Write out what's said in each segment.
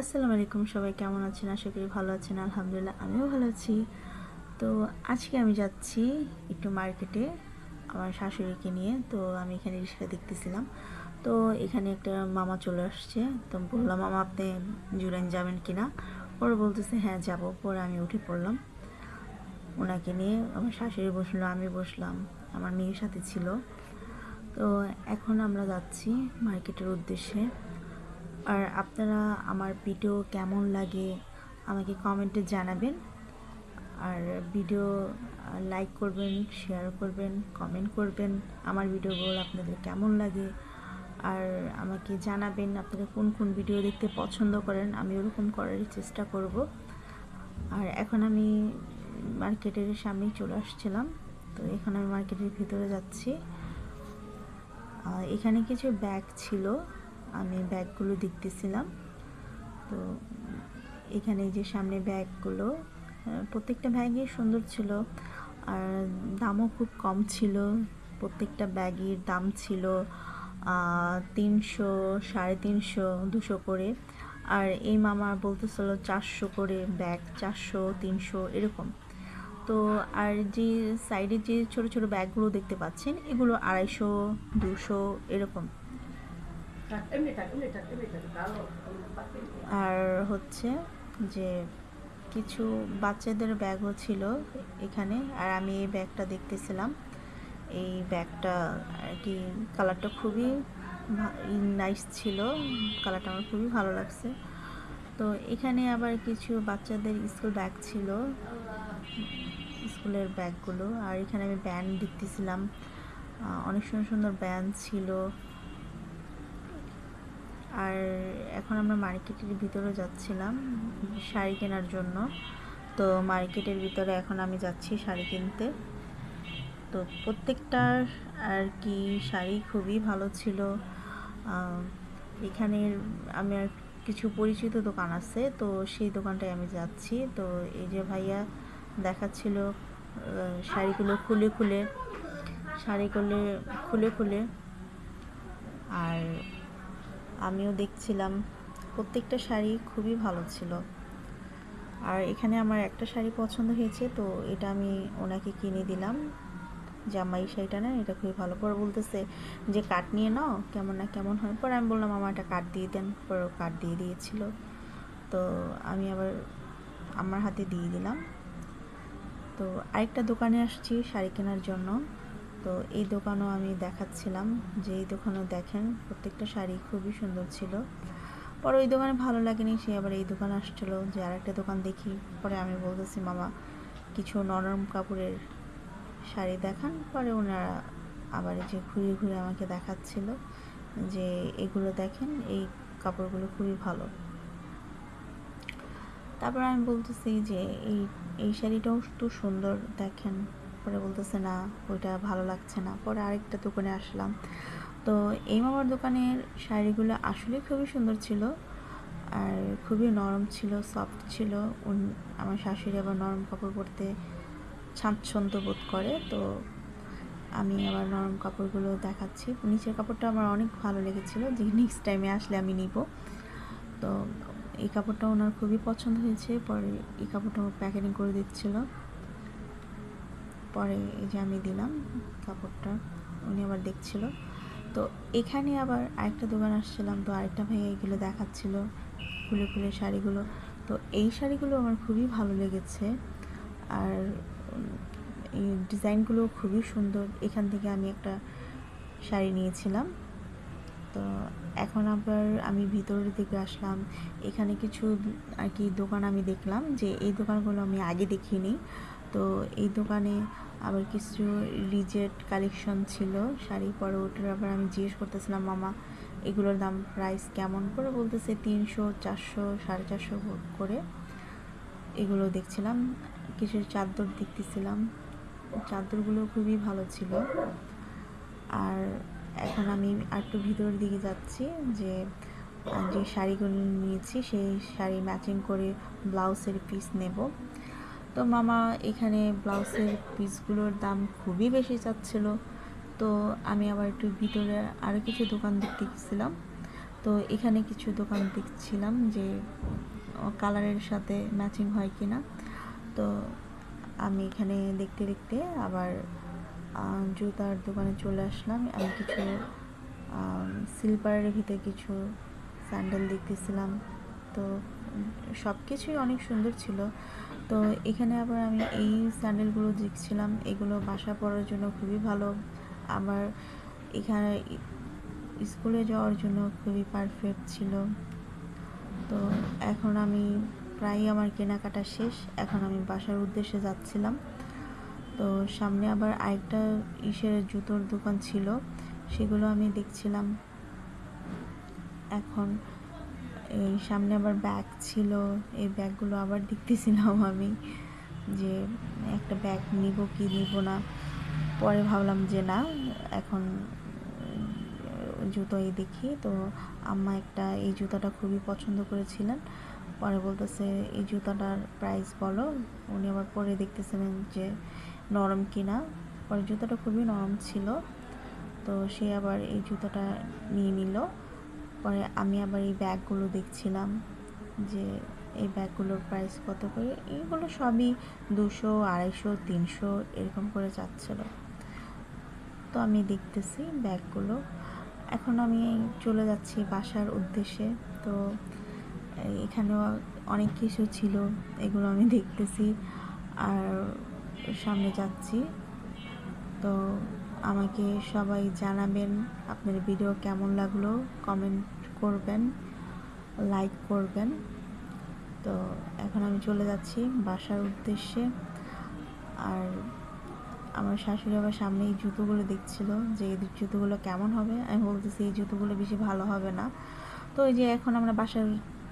আসসালামু আলাইকুম, সবাই কেমন আছেন? আশা করি ভালো আছেন, আলহামদুলিল্লাহ আমিও ভালো আছি। তো আজকে আমি যাচ্ছি একটু মার্কেটে আমার শাশুড়িকে নিয়ে, তো আমি এখানে রিক্সা দেখতেছিলাম। তো এখানে একটা মামা চলে আসছে, তো বললাম, মামা, আপনি জুরাইন যাবেন কি না পরে বলতেছে হ্যাঁ যাব। পরে আমি উঠে পড়লাম। ওনাকে নিয়ে আমার শাশুড়ি বসল, আমি বসলাম। আমার মেয়ের সাথে ছিল। তো এখন আমরা যাচ্ছি মার্কেটের উদ্দেশ্যে। আর আপনারা আমার ভিডিও কেমন লাগে আমাকে কমেন্টে জানাবেন। আর ভিডিও লাইক করবেন শেয়ার করবেন কমেন্ট করবেন আমার ভিডিওগুলো আপনাদের কেমন লাগে। আর আমাকে জানাবেন আপনারা কোন কোন ভিডিও দেখতে পছন্দ করেন, আমি ওরকম করার চেষ্টা করব। আর এখন আমি মার্কেটের সামনেই চলে আসছিলাম, তো এখন আমি মার্কেটের ভিতরে যাচ্ছি। এখানে কিছু ব্যাগ ছিল আমি ব্যাগগুলো দেখতেছিলাম। তো এখানে যে সামনে ব্যাগগুলো প্রত্যেকটা ব্যাগই সুন্দর ছিল আর দামও খুব কম ছিল। প্রত্যেকটা ব্যাগের দাম ছিল তিনশো, সাড়ে তিনশো, দুশো করে। আর এই মামা বলতেছিল চারশো করে ব্যাগ, চারশো, তিনশো, এরকম। তো আর যে সাইডে যে ছোট ছোট ব্যাগগুলো দেখতে পাচ্ছেন, এগুলো আড়াইশো, দুশো, এরকম এমনি থাক এমনি থাক এমনি থাক ভালো আর হচ্ছে যে কিছু বাচ্চাদের ব্যাগও ছিল এখানে, আর আমি এই ব্যাগটা দেখতেছিলাম। এই ব্যাগটা আর কি কালারটা খুবই নাইস ছিল। কালারটা আমার খুবই ভালো লাগছে। তো এখানে আবার কিছু বাচ্চাদের স্কুল ব্যাগ ছিল, স্কুলের ব্যাগগুলো। আর এখানে আমি ব্যান্ড দেখতেছিলাম। অনেক সুন্দর সুন্দর ব্যান্ড ছিল। আর এখন আমরা মার্কেটের ভিতরে যাচ্ছিলাম শাড়ি কেনার জন্য। তো মার্কেটের ভিতরে এখন আমি যাচ্ছি শাড়ি কিনতে। তো প্রত্যেকটার আর কি শাড়ি খুবই ভালো ছিল। এখানের আমি আর কিছু পরিচিত দোকান আছে, তো সেই দোকানটায় আমি যাচ্ছি। তো এই যে ভাইয়া দেখাচ্ছিল শাড়িগুলো খুলে খুলে, শাড়িগুলো খুলে খুলে। আর আমিও দেখছিলাম। প্রত্যেকটা শাড়ি খুবই ভালো ছিল। আর এখানে আমার একটা শাড়ি পছন্দ হয়েছে, তো এটা আমি ওনাকে কিনে দিলাম। জামাই শাড়িটা না, এটা খুবই ভালো পরে বলতেছে যে, কাট নিয়ে নাও, কেমন না কেমন হয়। পরে আমি বললাম, আমার একটা কাট দিয়ে দেন। পরে কাট দিয়ে দিয়েছিল। তো আমি আবার আমার হাতে দিয়ে দিলাম। তো আরেকটা দোকানে আসছি শাড়ি কেনার জন্য। তো এই দোকানও আমি দেখাচ্ছিলাম যে এই দোকানেও দেখেন, প্রত্যেকটা শাড়ি খুবই সুন্দর ছিল। পরে ওই দোকানে ভালো লাগেনি, সে আবার এই দোকান আসছিল যে আরেকটা দোকান দেখি। পরে আমি বলতেছি, মামা, কিছু নরম কাপড়ের শাড়ি দেখান। পরে ওনারা আবার যে ঘুরে ঘুরে আমাকে দেখাচ্ছিল যে এগুলো দেখেন, এই কাপড়গুলো খুবই ভালো। তারপর আমি বলতেছি যে এই এই শাড়িটাও তো সুন্দর, দেখেন। পরে বলতেছে, না, ওইটা ভালো লাগছে না। পরে আরেকটা দোকানে আসলাম। তো এই মামার দোকানের শাড়িগুলো আসলে খুবই সুন্দর ছিল আর খুবই নরম ছিল সফট ছিল। আমার শাশুড়ি আবার নরম কাপড় পরতে স্বাচ্ছন্দ্য বোধ করে। তো আমি আবার নরম কাপড়গুলো দেখাচ্ছি। নিচের কাপড়টা আমার অনেক ভালো লেগেছিল, যে নেক্সট টাইমে আসলে আমি নিব। তো এই কাপড়টা ওনার খুবই পছন্দ হয়েছে, পরে এই কাপড়টা প্যাকেটিং করে দিচ্ছিল। পরে এই যে আমি দিলাম কাপড়টা, উনি আবার দেখছিল। তো এখানে আবার আরেকটা দোকান আসছিলাম, তো আরেকটা ভাইয়া এগুলো দেখাচ্ছিল, ফুলে খুলে শাড়িগুলো। তো এই শাড়িগুলো আমার খুবই ভালো লেগেছে, আর এই ডিজাইনগুলো খুবই সুন্দর। এখান থেকে আমি একটা শাড়ি নিয়েছিলাম। তো এখন আবার আমি ভিতরের দিকে আসলাম। এখানে কিছু আর কি দোকান আমি দেখলাম যে এই দোকানগুলো আমি আগে দেখিনি। তো এই দোকানে আবার কিছু রিজেট কালেকশন ছিল, শাড়ি পরে, ওটার আবার আমি জিজ্ঞেস করতেছিলাম, মামা, এগুলোর দাম প্রাইস কেমন করে? বলতেছে, তিনশো, চারশো, সাড়ে চারশো করে। এগুলো দেখছিলাম কিছু চাদর দেখতেছিলাম, চাদরগুলো খুবই ভালো ছিল। আর এখন আমি একটু ভিতরের দিকে যাচ্ছি, যে যে শাড়িগুলো নিয়েছি, সেই শাড়ি ম্যাচিং করে ব্লাউজের পিস নেব। তো মামা এখানে ব্লাউজের পিসগুলোর দাম খুবই বেশি চাচ্ছিল। তো আমি আবার একটু ভিতরে আরও কিছু দোকান দেখতে গেছিলাম। তো এখানে কিছু দোকান দেখছিলাম যে কালারের সাথে ম্যাচিং হয় কি না তো আমি এখানে দেখতে দেখতে আবার জুতার দোকানে চলে আসলাম। আমি কিছু সিলভারের ভিতরে কিছু স্যান্ডেল দেখতেছিলাম। তো সব কিছুই অনেক সুন্দর ছিল। তো এখানে আবার আমি এই স্যান্ডেলগুলো দেখছিলাম। এগুলো বাসা পরার জন্য খুবই ভালো। আমার এখানে স্কুলে যাওয়ার জন্য খুবই পারফেক্ট ছিল। তো এখন আমি প্রায় আমার কেনাকাটা শেষ। এখন আমি বাসার উদ্দেশ্যে যাচ্ছিলাম। তো সামনে আবার আরেকটা ইসের জুতোর দোকান ছিল। সেগুলো আমি দেখছিলাম। এখন এই সামনে আবার ব্যাগ ছিল, এই ব্যাগগুলো আবার দেখতেছিলাম আমি যে একটা ব্যাগ নিব কি নিব না। পরে ভাবলাম যে না, এখন জুতোই দেখি। তো আম্মা একটা এই জুতাটা খুবই পছন্দ করেছিলেন। পরে বলতেছে, এই জুতাটার প্রাইস বলো। উনি আবার পরে দেখতেছিলেন যে নরম কিনা। পরে জুতাটা খুবই নরম ছিল। তো সে আবার এই জুতাটা নিয়ে নিল। পরে আমি আবার এই ব্যাগগুলো দেখছিলাম যে এই ব্যাগগুলোর প্রাইস কত করে? এইগুলো সবই দুশো, আড়াইশো, তিনশো এরকম করে যাচ্ছিল। তো আমি দেখতেছি ব্যাগগুলো। এখন আমি চলে যাচ্ছি বাসার উদ্দেশ্যে। তো এখানেও অনেক কিছু ছিল, এগুলো আমি দেখতেছি। আর সামনে যাচ্ছি। তো আমাকে সবাই জানাবেন আপনার ভিডিও কেমন লাগল কমেন্ট করবেন লাইক করবেন। তো এখন আমি চলে যাচ্ছি বাসার উদ্দেশ্যে। আর আমার শাশুড়ি আবার সামনে এই জুতোগুলো দেখছিল যে এই জুতোগুলো কেমন হবে। আমি বলতেছি, এই জুতোগুলো বেশি ভালো হবে না। তো ওই যে এখন আমরা বাসার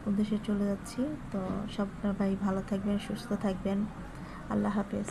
উদ্দেশ্যে চলে যাচ্ছি। তো সব ভাই ভালো থাকবেন, সুস্থ থাকবেন। আল্লাহ হাফেজ।